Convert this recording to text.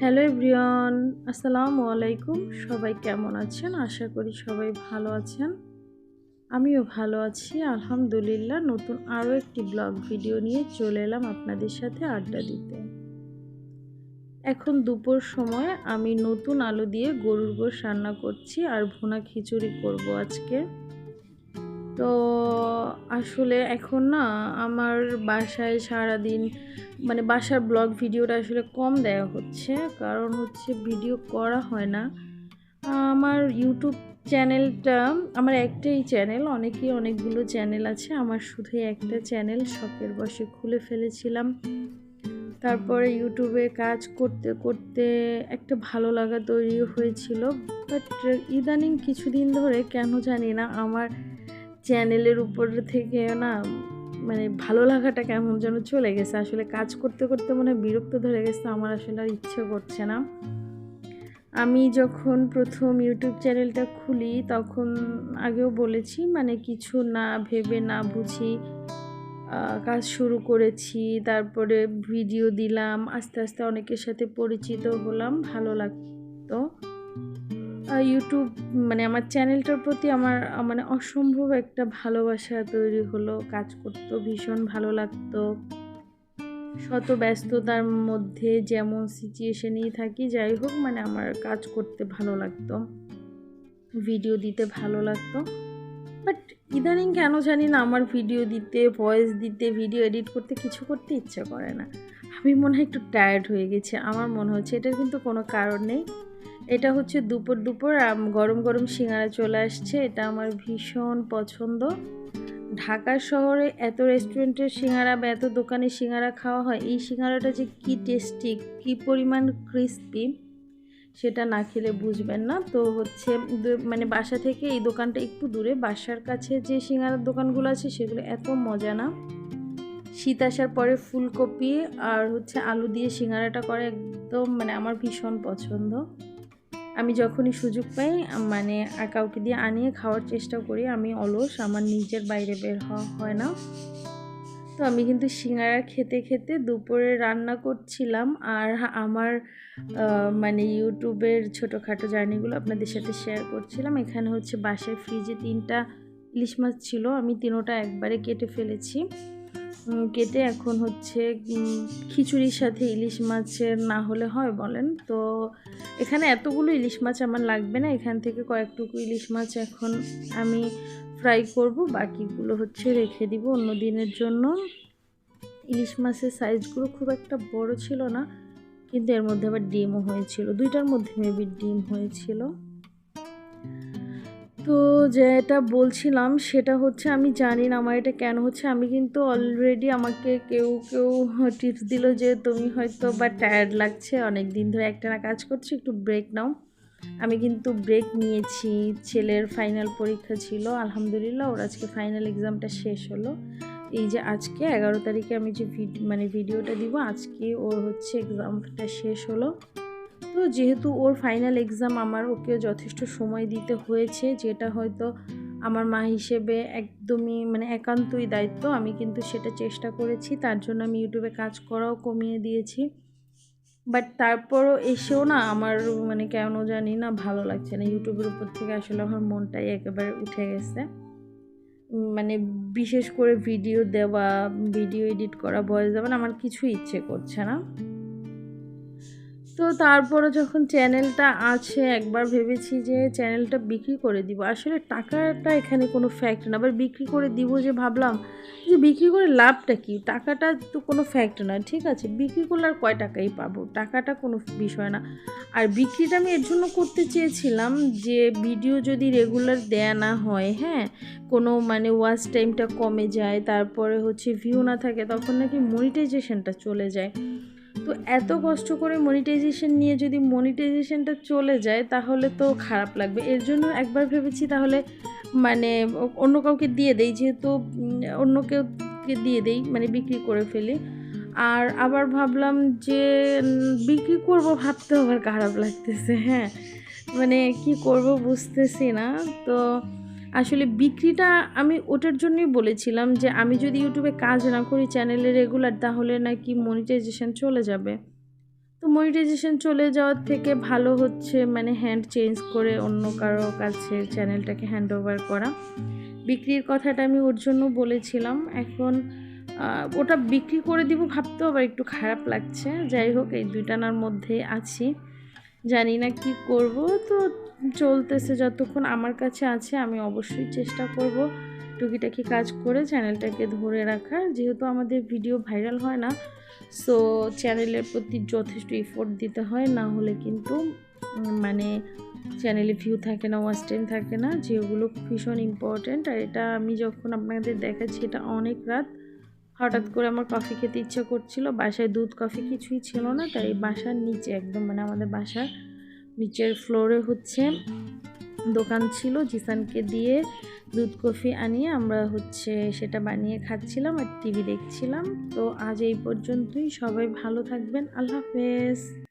Hello everyone, আসসালামু আলাইকুম। সবাই কেমন আছেন? আশা করি সবাই ভালো আছেন। আমিও ভালো আছি। আলহামদুলিল্লাহ, নতুন আরও একটি ব্লগ ভিডিও নিয়ে চলে এলাম আপনাদের সাথে আড্ডা দিতে। এখন দুপুর সময় আমি নতুন আলু দিয়ে গরুর গোশ রান্না করছি আর ভুনা খিচুড়ি করব আজকে। তো আসলে এখন না আমার বাসায় সারাদিন মানে বাসার ব্লগ ভিডিওটা আসলে কম দেওয়া হচ্ছে। কারণ হচ্ছে ভিডিও করা হয় না। আমার ইউটিউব চ্যানেলটা, আমার একটাই চ্যানেল, অনেকেই অনেকগুলো চ্যানেল আছে। আমার শুধু একটা চ্যানেল, শখের বসে খুলে ফেলেছিলাম। তারপরে ইউটিউবে কাজ করতে করতে একটা ভালো লাগা তৈরি হয়েছিল। বাট ইদানিং কিছুদিন ধরে, কেন জানি না, আমার চ্যানেলের উপর থেকে না মানে ভালো লাগাটা কেমন যেন চলে গেছে। আসলে কাজ করতে করতে মনে বিরক্ত ধরে গেছে, আমার আসলে আর ইচ্ছে করছে না। আমি যখন প্রথম ইউটিউব চ্যানেলটা খুলি, তখন আগেও বলেছি মানে কিছু না ভেবে না বুঝি কাজ শুরু করেছি, তারপরে ভিডিও দিলাম, আস্তে আস্তে অনেকের সাথে পরিচিত হলাম, ভালো লাগতো। ইউটিউব মানে আমার চ্যানেলটার প্রতি আমার মানে অসম্ভব একটা ভালোবাসা তৈরি হলো, কাজ করতো, ভীষণ ভালো লাগতো। শত ব্যস্ততার মধ্যে যেমন সিচুয়েশনেই থাকি, যাই হোক মানে আমার কাজ করতে ভালো লাগতো। ভিডিও দিতে ভালো লাগতো। বাট ইদানিং কেন জানি না, আমার ভিডিও দিতে ভয়েস দিতে ভিডিও এডিট করতে কিছু করতে ইচ্ছা করে না। আমি মনে হয় একটু টায়ার্ড হয়ে গেছি। আমার মনে হচ্ছে এটার কিন্তু কোনো কারণ নেই। এটা হচ্ছে দুপুর দুপুর গরম গরম সিঙ্গারা চলে আসছে। এটা আমার ভীষণ পছন্দ। ঢাকা শহরে এত রেস্টুরেন্টের সিঙ্গারা বা এত দোকানে সিঙ্গারা খাওয়া হয়, এই সিঙ্গারাটা যে কী টেস্টি কী পরিমাণ ক্রিস্পি সেটা না খেলে বুঝবেন না। তো হচ্ছে মানে বাসা থেকে এই দোকানটা একটু দূরে, বাসার কাছে যে সিঙ্গারার দোকানগুলো আছে, সেগুলো এত মজা না। শীত আসার পরে ফুলকপি আর হচ্ছে আলু দিয়ে সিঙ্গারাটা করে, একদম মানে আমার ভীষণ পছন্দ। আমি যখনই সুযোগ পাই মানে কাউকে দিয়ে আনিয়ে খাওয়ার চেষ্টা করি, আমি অলস, আমার নিজের বাইরে বের হওয়া হয় না। তো আমি কিন্তু সিঙ্গারা খেতে খেতে দুপুরে রান্না করছিলাম, আর আমার মানে ইউটিউবের ছোটোখাটো জার্নিগুলো আপনাদের সাথে শেয়ার করছিলাম। এখানে হচ্ছে বাসায় ফ্রিজে তিনটা ইলিশ মাছ ছিল, আমি তিনোটা একবারে কেটে ফেলেছি। কেটে এখন হচ্ছে খিচুড়ির সাথে ইলিশ মাছের না হলে হয় বলেন। তো এখানে এতগুলো ইলিশ মাছ আমার লাগবে না। এখান থেকে কয়েকটুকু ইলিশ মাছ এখন আমি ফ্রাই করব। বাকিগুলো হচ্ছে রেখে দিব অন্য দিনের জন্য। ইলিশ মাছের সাইজগুলো খুব একটা বড় ছিল না, কিন্তু এর মধ্যে আবার ডিমও হয়েছিল। দুইটার মধ্যে মেবি ডিম হয়েছিল। তো যেটা বলছিলাম সেটা হচ্ছে আমি জানি না আমার এটা কেন হচ্ছে। আমি কিন্তু অলরেডি আমাকে কেউ কেউ টিপস দিল যে তুমি হয়তো বা টায়ার্ড লাগছে অনেক দিন ধরে একটা না কাজ করছ, একটু ব্রেক নাও। আমি কিন্তু ব্রেক নিয়েছি, ছেলের ফাইনাল পরীক্ষা ছিল, আলহামদুলিল্লাহ ওর আজকে ফাইনাল এক্সামটা শেষ হলো। এই যে আজকে এগারো তারিখে আমি যে মানে ভিডিওটা দিব, আজকে ওর হচ্ছে এক্সামটা শেষ হলো। তো যেহেতু ওর ফাইনাল এক্সাম আমার ওকে যথেষ্ট সময় দিতে হয়েছে, যেটা হয়তো আমার মা হিসেবে একদমই মানে একান্তই দায়িত্ব, আমি কিন্তু সেটা চেষ্টা করেছি, তার জন্য আমি ইউটিউবে কাজ করাও কমিয়ে দিয়েছি। বাট তারপরও এসেও না আমার মানে কেন জানি না ভালো লাগছে না, ইউটিউবের উপর থেকে আসলে আমার মনটাই একেবারে উঠে গেছে। মানে বিশেষ করে ভিডিও দেওয়া ভিডিও এডিট করা ভয়েস দেওয়া আমার কিছুই ইচ্ছে করছে না। তো তারপরে যখন চ্যানেলটা আছে, একবার ভেবেছি যে চ্যানেলটা বিক্রি করে দিব। আসলে টাকাটা এখানে কোনো ফ্যাক্ট না, আবার বিক্রি করে দিব যে ভাবলাম যে বিক্রি করে লাভটা কি? টাকাটা তো কোনো ফ্যাক্ট না ঠিক আছে? বিক্রি করলে আর কয় টাকাই পাবো? টাকাটা কোনো বিষয় না। আর বিক্রিটা আমি এর জন্য করতে চেয়েছিলাম যে ভিডিও যদি রেগুলার দেয়া না হয় হ্যাঁ? কোনো মানে ওয়াচ টাইমটা কমে যায়, তারপরে হচ্ছে ভিউ না থাকে, তখন নাকি মনিটাইজেশনটা চলে যায়। তো এত কষ্ট করে মনিটাইজেশন নিয়ে যদি মনিটাইজেশনটা চলে যায়, তাহলে তো খারাপ লাগবে। এর জন্য একবার ভেবেছি তাহলে মানে অন্য কাউকে দিয়ে দেই, যেহেতু অন্য কেউকে দিয়ে দেই মানে বিক্রি করে ফেলি। আর আবার ভাবলাম যে বিক্রি করব ভাবতে আবার খারাপ লাগতেছে হ্যাঁ। মানে কি করব বুঝতেছি না। তো আসলে বিক্রিটা আমি ওটার জন্যই বলেছিলাম যে আমি যদি ইউটিউবে কাজ না করি চ্যানেলে রেগুলার তাহলে নাকি মনিটাইজেশন চলে যাবে। তো মনিটাইজেশন চলে যাওয়ার থেকে ভালো হচ্ছে মানে হ্যান্ড চেঞ্জ করে অন্য কারও কাছে চ্যানেলটাকে হ্যান্ড ওভার করা। বিক্রির কথাটা আমি ওর জন্য বলেছিলাম। এখন ওটা বিক্রি করে দিব ভাবতেও আবার একটু খারাপ লাগছে। যাই হোক, এই দুইটানার মধ্যেই আছি। জানি না কি করব। তো চলতেছে, যতক্ষণ আমার কাছে আছে আমি অবশ্যই চেষ্টা করব টুকিটাকি কাজ করে চ্যানেলটাকে ধরে রাখার। যেহেতু আমাদের ভিডিও ভাইরাল হয় না সো চ্যানেলের প্রতি যথেষ্ট এফোর্ট দিতে হয়। না হলে কিন্তু মানে চ্যানেলে ভিউ থাকে না ওয়াচ টাইম থাকে না। যেগুলো ভীষণ ইম্পর্ট্যান্ট আর এটা আমি যখন আপনাদের দেখাচ্ছি, এটা অনেক রাত হঠাৎ করে আমার কফি খেতে ইচ্ছা করছিল। বাসায় দুধ কফি কিছুই ছিল না তাই বাসার নিচে একদম মানে আমাদের বাসার নিচের ফ্লোরে হচ্ছে দোকান ছিল। জিসানকে দিয়ে দুধ কফি আনিয়ে আমরা হচ্ছে সেটা বানিয়ে খাচ্ছিলাম আর টিভি দেখছিলাম। তো আজ এই পর্যন্তই। সবাই ভালো থাকবেন। আল্লাহ হাফেজ।